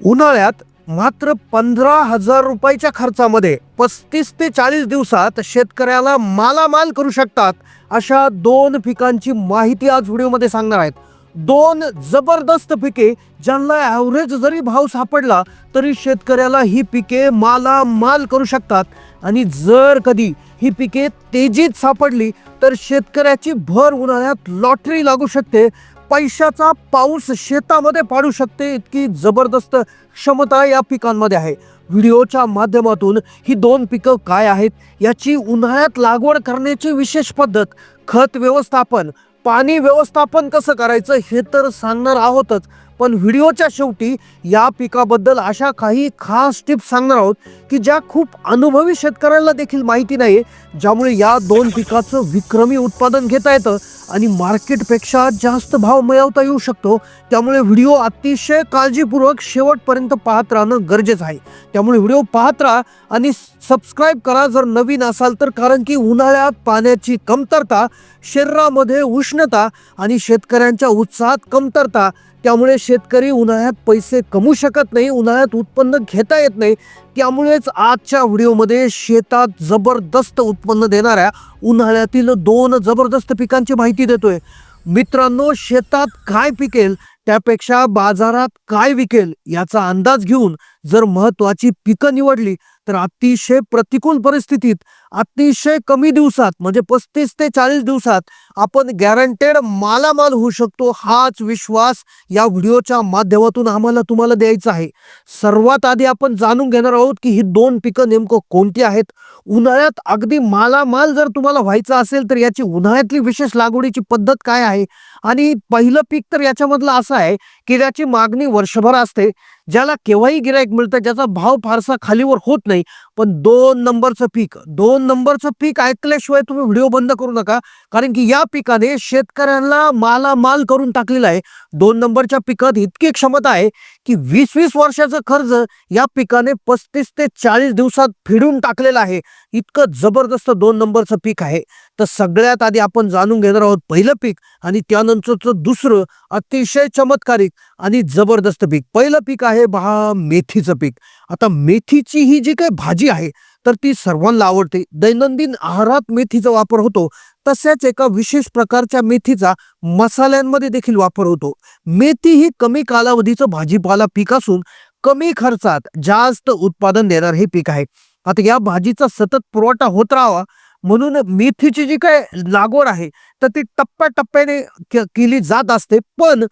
उन्हाळ्यात मात्र पंधरा हजार रुपयाच्या खर्चामध्ये पस्तीस ते चाळीस दिवसात शेतकऱ्याला मालामाल करू शकतात अशा दोन पिकांची माहिती आज व्हिडिओमध्ये सांगणार आहेत. दोन जबरदस्त पिके ज्यांना ॲव्हरेज जरी भाव सापडला तरी शेतकऱ्याला ही पिके मालामाल करू शकतात. आणि जर कधी ही पिके तेजीत सापडली तर शेतकऱ्याची भर उन्हाळ्यात लॉटरी लागू शकते. पैशाचा पाऊस शेतामध्ये पाडू शकते इतकी जबरदस्त क्षमता या पिकांमध्ये आहे. व्हिडिओच्या माध्यमातून ही दोन पिकं काय आहेत याची उन्हाळ्यात लागवड करण्याची विशेष पद्धत खत व्यवस्थापन पाणी व्यवस्थापन कसं करायचं हे तर सांगणार आहोतच. पण व्हिडिओच्या शेवटी या पिकाबद्दल अशा काही खास टिप्स सांगणार आहोत की ज्या खूप अनुभवी शेतकऱ्यांना देखील माहिती नाही ज्यामुळे या दोन पिकाचं विक्रमी उत्पादन घेता येतं आणि मार्केटपेक्षा जास्त भाव मिळवता येऊ शकतो. त्यामुळे व्हिडिओ अतिशय काळजीपूर्वक शेवटपर्यंत पाहत राहणं गरजेचं आहे. त्यामुळे व्हिडिओ पाहत राहा आणि सबस्क्राईब करा जर नवीन असाल तर कारण की उन्हाळ्यात पाण्याची कमतरता शरीरामध्ये उष्णता आणि शेतकऱ्यांच्या उत्साहात कमतरता त्यामुळे शेतकरी उन्हाळ्यात पैसे कमू शकत नाही उन्हाळ्यात उत्पन्न घेता येत नाही. त्यामुळेच आजच्या व्हिडिओमध्ये शेतात जबरदस्त उत्पन्न देणाऱ्या उन्हाळ्यातील दोन जबरदस्त पिकांची माहिती देतोय. मित्रांनो शेतात काय पिकेल? त्यापेक्षा बाजारात काय विकेल? याचा अंदाज घेऊन जर महत्वाची पिकं निवडली तर अतिशय प्रतिकूल परिस्थितीत अतिशय कमी दिवसात म्हणजे पस्तीस ते चाळीस दिवसात आपण गॅरंटेड मालामाल होऊ शकतो हाच विश्वास या व्हिडिओच्या माध्यमातून आम्हाला तुम्हाला द्यायचा आहे. सर्वात आधी आपण जाणून घेणार आहोत की ही दोन पिकं नेमकं कोणती आहेत. उन्हाळ्यात अगदी मालामाल जर तुम्हाला व्हायचा असेल तर याची उन्हाळ्यातली विशेष लागवडीची पद्धत काय आहे? आणि पहिलं पीक तर याच्यामधलं असं आहे की ज्याची मागणी वर्षभर असते ज्याला केव्हाही गिराईक मिळतं ज्याचा भाव फारसा खालीवर होत नाही. पण दोन नंबरचं पीक दोन नंबरचं पीक ऐकल्याशिवाय तुम्ही व्हिडिओ बंद करू नका. कारण की या पिकाने शेतकऱ्यांना मालामाल करून टाकलेला आहे. दोन नंबरच्या पिकात इतकी क्षमता आहे की वीस वीस वर्षाचं कर्ज या पिकाने पस्तीस ते चाळीस दिवसात फेडून टाकलेलं आहे. इतकं जबरदस्त दोन नंबरचं पीक आहे. तर सगळ्यात आधी आपण जाणून घेणार आहोत पहिलं पीक आणि त्यानंतरचं दुसरं अतिशय चमत्कारिक आणि जबरदस्त पीक. पहिलं पीक आहे बहा मेथीचं पीक. आता मेथीची ही जी काही भाजी आहे तर ती सर्वांना आवडते. दैनंदिन आहारात मेथीचा वापर होतो. तसेच एका विशेष प्रकारच्या मेथीचा मसाल्यांमध्ये देखील वापर होतो. मेथी ही कमी कालावधीचं भाजीपाला पीक असून कमी खर्चात जास्त उत्पादन देणार हे पीक आहे. आता या भाजीचा सतत पुरवठा होत राहावा म्हणून मेथीची जी काय लागवड आहे तर ती टप्प्याटप्प्याने केली जात असते. पण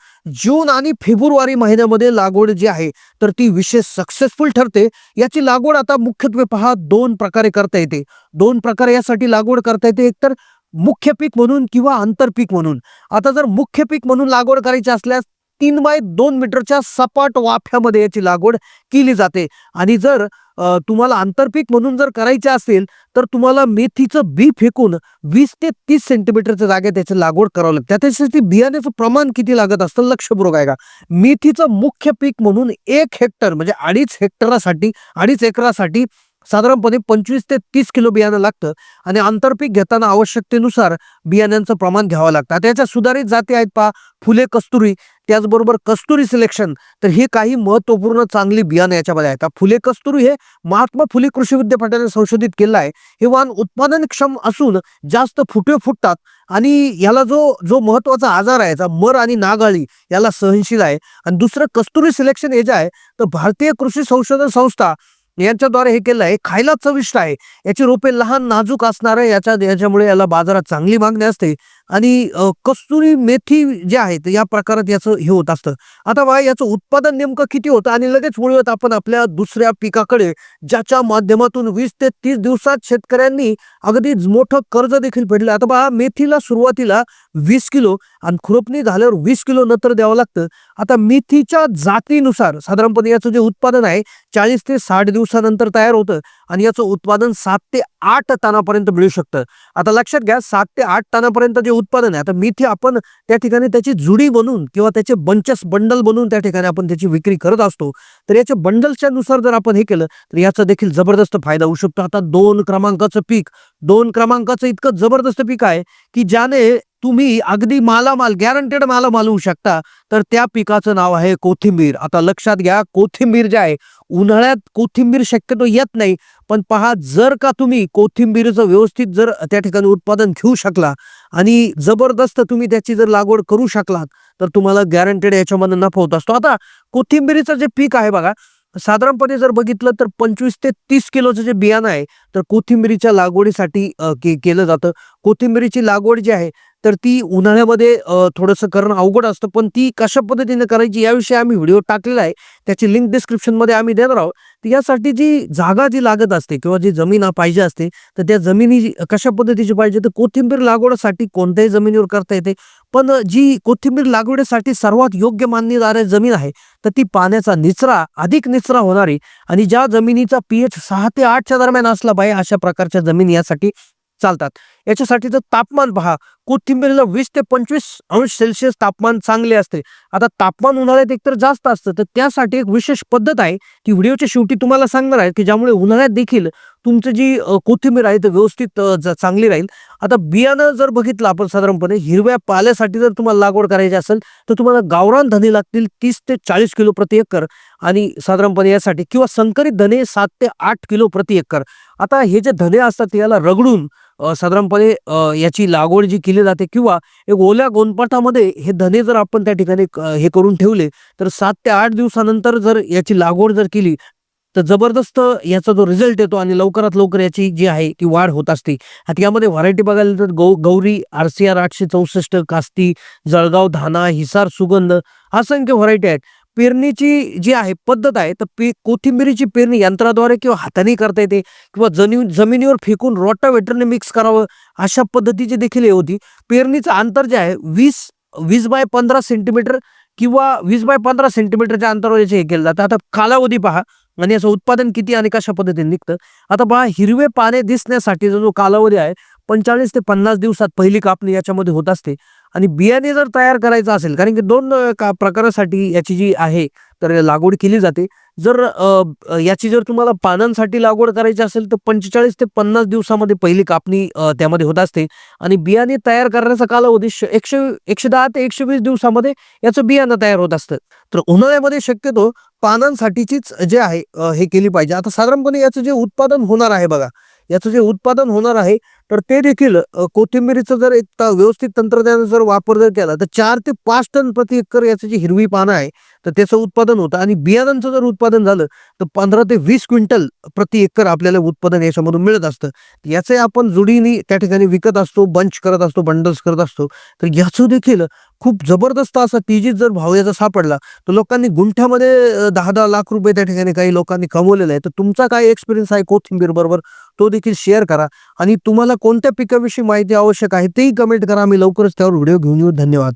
जून आणि फेब्रुवारी महिन्यामध्ये लागवड जी आहे तर ती विशेष सक्सेसफुल ठरते. याची लागवड आता मुख्यत्वे पहा दोन प्रकारे करता येते. दोन प्रकारे यासाठी लागवड करता येते. एकतर मुख्य पीक म्हणून किंवा आंतरपीक म्हणून. आता जर मुख्य पीक म्हणून लागवड करायची असल्यास तीन बाय दोन मीटरच्या सपाट वाफ्यामध्ये याची लागवड केली जाते. आणि जर तुम्हाला आंतरपीक म्हणून जर करायचे असेल तर तुम्हाला मेथीचं बी फेकून वीस ते तीस सेंटीमीटरच्या जागेत त्याची लागवड करावं लागते. त्याच्यासाठी बियाण्याचं प्रमाण किती लागत असतं लक्षपूर्वक आहे का मेथीचं मुख्य पीक म्हणून एक हेक्टर म्हणजे अडीच हेक्टरासाठी अडीच एकरासाठी साधारणपणे पंचवीस ते तीस किलो बियाणं लागतं आणि आंतरपीक घेताना आवश्यकतेनुसार बियाण्यांचं प्रमाण घ्यावं लागतं. आता याच्या सुधारित जाती आहेत पहा फुले कस्तुरी त्याचबरोबर कस्तुरी सिलेक्शन. तर हे काही महत्त्वपूर्ण चांगली बियाणं याच्यामध्ये आहेत. फुले कस्तुरी हे महात्मा फुले कृषी विद्यापीठाने संशोधित केलं आहे. हे वाण उत्पादनक्षम असून जास्त फुटे फुटतात आणि याला जो जो महत्त्वाचा आजार आहे याचा मर आणि नागाळी याला सहनशील आहे. आणि दुसरं कस्तुरी सिलेक्शन हे जे आहे तर भारतीय कृषी संशोधन संस्था यांच्याद्वारे हे केलं आहे. खायला चविष्ट आहे. याची रोपे लहान नाजूक असणार आहे. याच्या याच्यामुळे याला बाजारात चांगली मागणी असते. आणि कस्तुरी मेथी जे आहेत या प्रकारात याचं हे होत असतं. आता बघा याचं उत्पादन नेमकं किती होतं? आणि लगेच वळूयात आपण आपल्या दुसऱ्या पिकाकडे ज्याच्या माध्यमातून वीस ते तीस दिवसात शेतकऱ्यांनी अगदी मोठं कर्ज देखील फेडलं. आता बघा मेथीला सुरुवातीला वीस किलो आणि खुरपणी झाल्यावर वीस किलो नंतर द्यावं लागतं. आता मेथीच्या जातीनुसार साधारणपणे याचं जे उत्पादन आहे चाळीस ते साठ दिवसानंतर तयार होतं आणि याचं उत्पादन सात ते आठ टनापर्यंत मिळू शकतं. आता लक्षात घ्या सात ते आठ टनापर्यंत जे उत्पादन आहे आता मेथी आपण त्या ठिकाणी त्याची जुडी बनवून किंवा त्याचे बंचस बंडल बनवून त्या ठिकाणी आपण त्याची विक्री करत असतो. तर याच्या बंडलच्या नुसार जर आपण हे केलं तर याचा देखील जबरदस्त फायदा होऊ शकतो. आता दोन क्रमांकाचं पीक दोन क्रमांकाचं इतकं जबरदस्त पीक आहे की ज्याने तुम्ही अगदी मालामाल गॅरंटेड मालामाल होऊ शकता. तर त्या पिकाचं नाव आहे कोथिंबीर. आता लक्षात घ्या कोथिंबीर जे आहे उन्हाळ्यात कोथिंबीर शक्यतो येत नाही पण पहा जर का तुम्ही कोथिंबीरचं व्यवस्थित जर त्या ठिकाणी उत्पादन घेऊ शकला आणि जबरदस्त तुम्ही त्याची जर लागवड करू शकलात तर तुम्हाला गॅरंटेड याच्यामध्ये नफा होत असतो. आता कोथिंबीरीचं जे पीक आहे बघा साधारणपणे जर बघितलं तर पंचवीस ते तीस किलोचं जे बियाणं आहे तर कोथिंबीरीच्या लागवडीसाठी के केलं जातं. कोथिंबीरीची लागवड जी आहे तर ती उन्हाळ्यामध्ये थोडंसं करणं अवघड असतं पण ती कशा पद्धतीने करायची याविषयी आम्ही व्हिडिओ टाकलेला आहे त्याची लिंक डिस्क्रिप्शनमध्ये आम्ही देणार आहोत. तर यासाठी जी जागा जी लागत असते किंवा जी जमीन पाहिजे असते तर त्या जमिनी जी- कशा पद्धतीची पाहिजे तर कोथिंबीर लागवडीसाठी कोणत्याही जमिनीवर करता येते. पण जी कोथिंबीर लागवडीसाठी सर्वात योग्य मानली जाणारी जमीन आहे तर ती पाण्याचा निचरा अधिक निचरा होणारी आणि ज्या जमिनीचा पीएच सहा ते आठच्या दरम्यान असला पाहिजे अशा प्रकारच्या जमिनी यासाठी चालतात. याच्यासाठीचं तापमान पहा कोथिंबीरीला वीस ते पंचवीस अंश सेल्सिअस तापमान चांगले असते. आता तापमान उन्हाळ्यात एकतर जास्त असतं तर त्यासाठी एक विशेष पद्धत आहे ती व्हिडिओच्या शेवटी तुम्हाला सांगणार आहे की ज्यामुळे उन्हाळ्यात देखील तुमचं जी कोथिंबीर आहे ती व्यवस्थित चांगली राहील. आता बियाणं जर बघितलं आपण साधारणपणे हिरव्या पाल्यासाठी जर तुम्हाला लागवड करायची असेल तर तुम्हाला गावरान धने लागतील तीस ते चाळीस किलो प्रति एकर आणि साधारणपणे यासाठी किंवा संकरित धने सात ते आठ किलो प्रति एकर. आता हे जे धने असतात याला रगडून साधारणपणे याची लागवड जी केली जाते किंवा एक ओल्या गोनपाटामध्ये हे धने जर आपण त्या ठिकाणी क- हे करून ठेवले तर सात ते आठ दिवसानंतर जर याची लागवड जर केली तर जबरदस्त याचा जो रिझल्ट येतो आणि लवकरात लवकर याची जी आहे ती वाढ होत असते. आता यामध्ये व्हरायटी बघायला तर गौ गौरी आर सी आर आठशे चौसष्ट कास्ती जळगाव धाना हिसार सुगंध असंख्य व्हरायटी आहेत. पेरणीची जी आहे पद्धत आहे तर पे कोथिंबिरीची पेरणी यंत्राद्वारे किंवा हाताने करता येते किंवा जनी जमिनीवर फेकून रोटावेटरने मिक्स करावं अशा पद्धतीची देखील हे होती. पेरणीचं अंतर जे आहे वीस वीस बाय पंधरा सेंटीमीटर किंवा वीस बाय पंधरा सेंटीमीटरच्या अंतरावर याचे हे केलं जातं. आता कालावधी पहा आणि याचं उत्पादन किती आणि कशा पद्धतीने निघतं. आता पहा हिरवे पाने दिसण्यासाठीचा जो कालावधी आहे पंचेचाळीस ते पन्नास दिवसात पहिली कापणी याच्यामध्ये होत असते. आणि बियाणे जर तयार करायचं असेल कारण की दोन का प्रकारासाठी याची जी आहे तर लागवड केली जाते. जर याची जर तुम्हाला पानांसाठी लागवड करायची असेल तर पंचेचाळीस ते पन्नास दिवसामध्ये पहिली कापणी त्यामध्ये होत असते. आणि बियाणे तयार करण्याचा कालावधी श- एकशे एकशे दहा ते एकशे वीस दिवसामध्ये याचं बियाणं तयार होत असतं. तर उन्हाळ्यामध्ये शक्यतो पानांसाठीचीच जे आहे हे केली पाहिजे. आता साधारणपणे याचं जे उत्पादन होणार आहे बघा याचं जे उत्पादन होणार आहे तर ते देखील कोथिंबिरीचं जर एक व्यवस्थित तंत्रज्ञान जर वापर जर केला तर चार ते पाच टन प्रति एकर याचं जी हिरवी पानं आहे तर त्याचं उत्पादन होतं. आणि बियाणांचं जर उत्पादन झालं तर पंधरा ते वीस क्विंटल प्रति एकर आपल्याला उत्पादन याच्यामधून मिळत असतं. याचे आपण जुडीनी त्या ठिकाणी विकत असतो बंच करत असतो बंडल्स करत असतो. तर याचं देखील खूप जबरदस्त असा तेजीत जर भाव याचा सापडला तर लोकांनी गुंठ्यामध्ये दहा दहा लाख रुपये त्या ठिकाणी काही लोकांनी कमवलेला आहे. तर तुमचा काय एक्सपिरियन्स आहे कोथिंबीर बरोबर तो देखील शेअर करा. आणि तुम्हाला कोणत्या पिकाविषयी माहिती आवश्यक आहे तेही कमेंट करा. मी लवकरच त्यावर व्हिडिओ घेऊन येऊ. धन्यवाद.